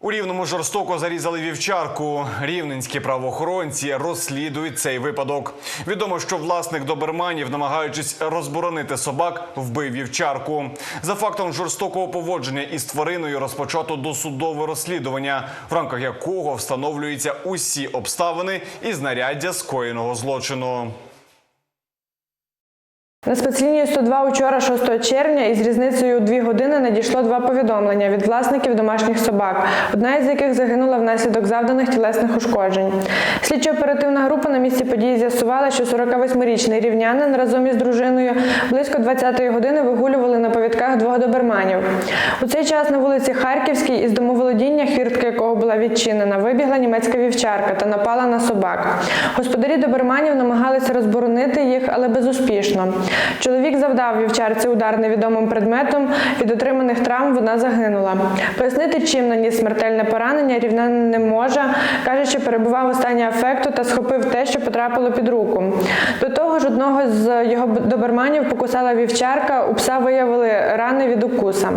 У рівному жорстоко зарізали вівчарку. Рівненські правоохоронці розслідують цей випадок. Відомо, що власник доберманів, намагаючись розборонити собак, вбив вівчарку. За фактом жорстокого поводження із твариною розпочато досудове розслідування, в рамках якого встановлюються усі обставини і знаряддя скоєного злочину. На спецлінію 102 учора, 6 червня, із різницею у 2 години надійшло два повідомлення від власників домашніх собак, одна із яких загинула внаслідок завданих тілесних ушкоджень. Слідчо-оперативна група на місці події з'ясувала, що 48-річний рівнянин разом із дружиною близько 20-ї години вигулювали на повідках двох доберманів. У цей час на вулиці Харківській із домоволодіння, хіртка якого була відчинена, вибігла німецька вівчарка та напала на собак. Господарі доберманів намагалися розборонити їх, але безуспішно. Чоловік завдав вівчарці удар невідомим предметом. Від отриманих травм вона загинула. Пояснити, чим наніс смертельне поранення, рівнянин не може. Каже, що перебував у стані афекту та схопив те, що потрапило під руку. До того ж, одного з його доберманів покусала вівчарка. У пса виявили рани від укуса.